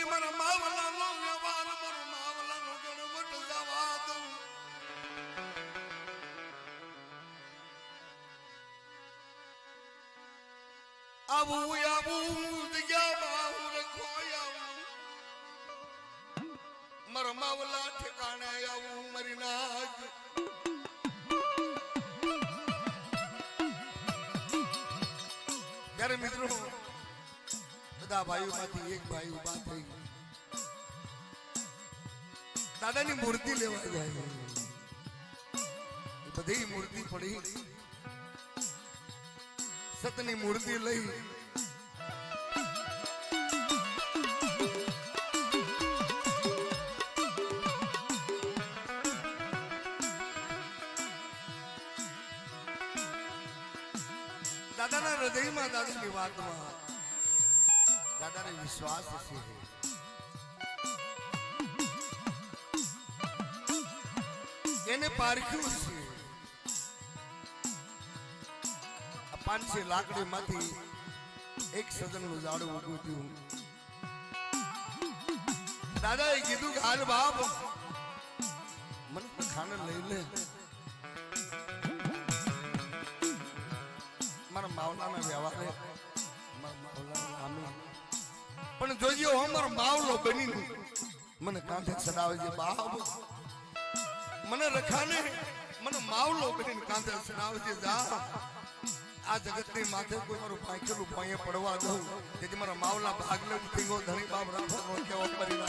કોઈ મારા માવલાનો વ્યવહાર, મારો માવલાનો ગણવટ જવા દઉં. આવું આવું જગ્યામાં હું રખોય આવું. મારા માવલા ઠેકાણે આવું, મરી નાગ. ત્યારે મિત્રો બધા ભાઈઓમાંથી એક ભાઈ ઊભા થઈ દાદાની મૂર્તિ લેવા જાય. બધી મૂર્તિ પડી. સતની મૂર્તિ લઈ. દાદાના હૃદયમાં દાદાની વાતમાં. દાદાને વિશ્વાસ છે. એને પારખ્યું છે. લાકડી માંથી એક સજનનું ઝાડું ઉગું થયું. દાદાએ કીધું કે, હાલ બાપ, મને ખાને લઈ લે. મારા માવલાના વ્યવહારે, મારા માવલાના નામે પણ જોજો, અમર માવલો બની મને કાંઠે ચડાવે છે બાપ મને રખાને, મને માવલો બની કાંઠે ચડાવે છે જા. આ જગતની માથે કોઈ મારું પાંખેલું પાયે પડવા દઉં તેથી મારા માવલા ભાગલે ઉઠી ગયો ધણી બાપ રાખવાનો કેવો પરિવાર